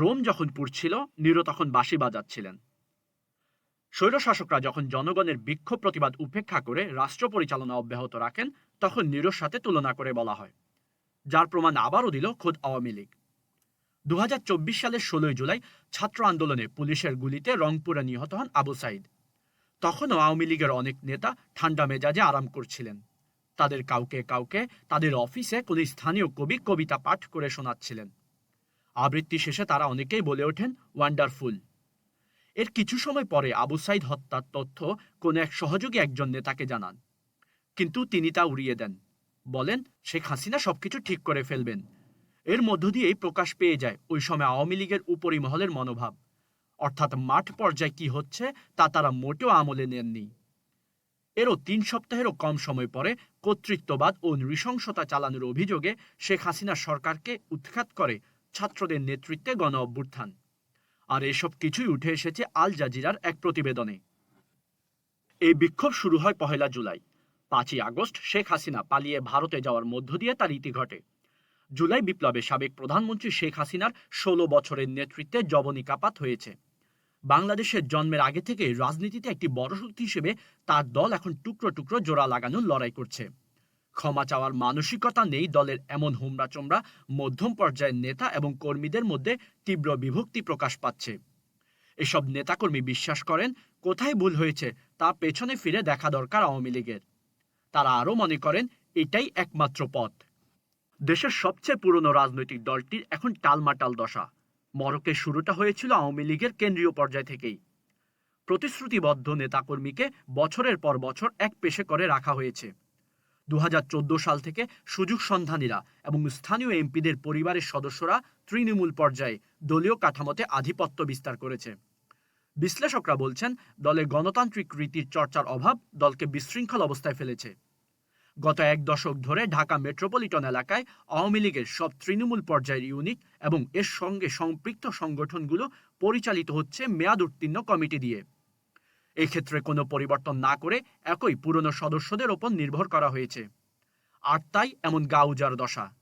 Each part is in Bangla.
রোম যখন পুড়ছিল নিরো তখন বাঁশি বাজাচ্ছিলেন। স্বৈরশাসকরা যখন জনগণের বিক্ষোভ প্রতিবাদ উপেক্ষা করে রাষ্ট্র পরিচালনা অব্যাহত রাখেন, তখন নিরোর সাথে তুলনা করে বলা হয়, যার প্রমাণ আবারও দিল খোদ আওয়ামী লীগ। দু হাজার চব্বিশ সালের ষোলোই জুলাই ছাত্র আন্দোলনে পুলিশের গুলিতে রংপুরে নিহত হন আবু সাইদ। তখনও আওয়ামী লীগের অনেক নেতা ঠান্ডা মেজাজে আরাম করছিলেন। তাদের কাউকে কাউকে, তাদের অফিসে কোনো স্থানীয় কবি কবিতা পাঠ করে শোনাচ্ছিলেন। আবৃত্তি শেষে তারা অনেকেই বলে ওঠেন ওয়ান্ডারফুল। এর কিছু সময় পরে আবু সাইদ হত্যার তথ্য কোন এক সহযোগী একজন নেতাকে জানান। কিন্তু তিনি তা উড়িয়ে দেন। বলেন, শেখ হাসিনা সবকিছু ঠিক করে ফেলবেন। এর মধ্য দিয়েই প্রকাশ পেয়ে যায় ওই সময় আওয়ামী লীগের উপরিমহলের মনোভাব। অর্থাৎ মাঠ পর্যায়ে কি হচ্ছে তা তারা মোটেও আমলে নেননি। এরও তিন সপ্তাহেরও কম সময় পরে কর্তৃত্ববাদ ও নৃশংসতা চালানোর অভিযোগে শেখ হাসিনা সরকারকে উৎখাত করে ছাত্রদের নেতৃত্বে গণ অভ্যুত্থান। আর এসব কিছুই উঠে এসেছে আল জাজিরার এক প্রতিবেদনে। এই বিক্ষোভ শুরু হয় পহেলা জুলাই। পাঁচই আগস্ট শেখ হাসিনা পালিয়ে ভারতে যাওয়ার মধ্য দিয়ে তার ইতি ঘটে। জুলাই বিপ্লবে সাবেক প্রধানমন্ত্রী শেখ হাসিনার ষোলো বছরের নেতৃত্বে জবনিকাপাত হয়েছে। বাংলাদেশের জন্মের আগে থেকে রাজনীতিতে একটি বড় শক্তি হিসেবে তার দল এখন টুকরো টুকরো জোড়া লাগানোর লড়াই করছে। ক্ষমা চাওয়ার মানসিকতা নেই দলের এমন হুমড়া চোমড়া মধ্যম পর্যায়ের নেতা এবং কর্মীদের মধ্যে তীব্র বিভক্তি প্রকাশ পাচ্ছে। এসব নেতাকর্মী বিশ্বাস করেন, কোথায় ভুল হয়েছে তা পেছনে ফিরে দেখা দরকার আওয়ামী লীগের। তারা আরও মনে করেন, এটাই একমাত্র পথ। দেশের সবচেয়ে পুরনো রাজনৈতিক দলটির এখন টালমাটাল দশা। মরকের শুরুটা হয়েছিল আওয়ামী লীগের কেন্দ্রীয় পর্যায় থেকেই। প্রতিশ্রুতিবদ্ধ নেতাকর্মীকে বছরের পর বছর এক পেশে করে রাখা হয়েছে। দু হাজার চোদ্দ সাল থেকে সুযোগ সন্ধানীরা এবং স্থানীয় এমপিদের পরিবারের সদস্যরা তৃণমূল পর্যায়ে দলীয় কাঠামোতে আধিপত্য বিস্তার করেছে। বিশ্লেষকরা বলছেন দলে গণতান্ত্রিক রীতির চর্চার অভাব দলকে বিশৃঙ্খল অবস্থায় ফেলেছে। গত এক দশক ধরে ঢাকা মেট্রোপলিটন এলাকায় আওয়ামী লীগের সব তৃণমূল পর্যায়ের ইউনিট এবং এর সঙ্গে সম্পৃক্ত সংগঠনগুলো পরিচালিত হচ্ছে মেয়াদ উত্তীর্ণ কমিটি দিয়ে। এক্ষেত্রে কোনো পরিবর্তন না করে একই পুরনো সদস্যদের ওপর নির্ভর করা হয়েছে। আর তাই এমন গাউজার দশা।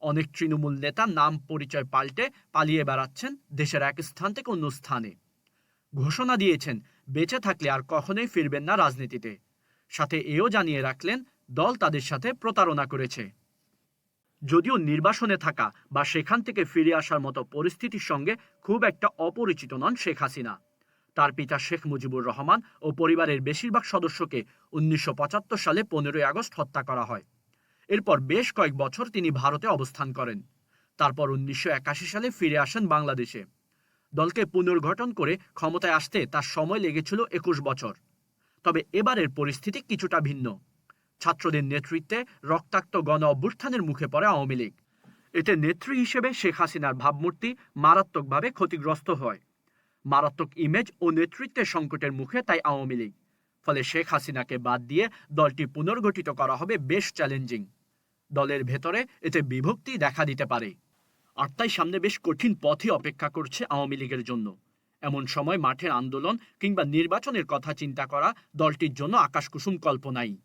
অনেক তৃণমূল নেতা নাম পরিচয় পাল্টে পালিয়ে বেড়াচ্ছেন দেশের এক স্থান থেকে অন্য স্থানে। ঘোষণা দিয়েছেন, বেঁচে থাকলে আর কখনোই ফিরবেন না রাজনীতিতে। সাথে এও জানিয়ে রাখলেন, দল তাদের সাথে প্রতারণা করেছে। যদিও নির্বাসনে থাকা বা সেখান থেকে ফিরে আসার মতো পরিস্থিতির সঙ্গে খুব একটা অপরিচিত নন শেখ হাসিনা। তার পিতা শেখ মুজিবুর রহমান ও পরিবারের বেশিরভাগ সদস্যকে উনিশশো পঁচাত্তর সালে পনেরোই আগস্ট হত্যা করা হয়। এরপর বেশ কয়েক বছর তিনি ভারতে অবস্থান করেন। তারপর উনিশশো একাশি সালে ফিরে আসেন বাংলাদেশে। দলকে পুনর্গঠন করে ক্ষমতায় আসতে তার সময় লেগেছিল একুশ বছর। তবে এবারের পরিস্থিতি কিছুটা ভিন্ন। ছাত্রদের নেতৃত্বে রক্তাক্ত গণ অভ্যুত্থানের মুখে পড়ে আওয়ামী লীগ। এতে নেত্রী হিসেবে শেখ হাসিনার ভাবমূর্তি মারাত্মকভাবে ক্ষতিগ্রস্ত হয়। মারাত্মক ইমেজ ও নেতৃত্বের সংকটের মুখে তাই আওয়ামী লীগ। ফলে শেখ হাসিনাকে বাদ দিয়ে দলটি পুনর্গঠিত করা হবে বেশ চ্যালেঞ্জিং দলের ভেতরে এতে বিভক্তি দেখা দিতে পারে। আর তাই সামনে বেশ কঠিন পথই অপেক্ষা করছে আওয়ামী লীগের জন্য। এমন সময় মাঠের আন্দোলন কিংবা নির্বাচনের কথা চিন্তা করা দলটির জন্য আকাশকুসুম কল্পনাই।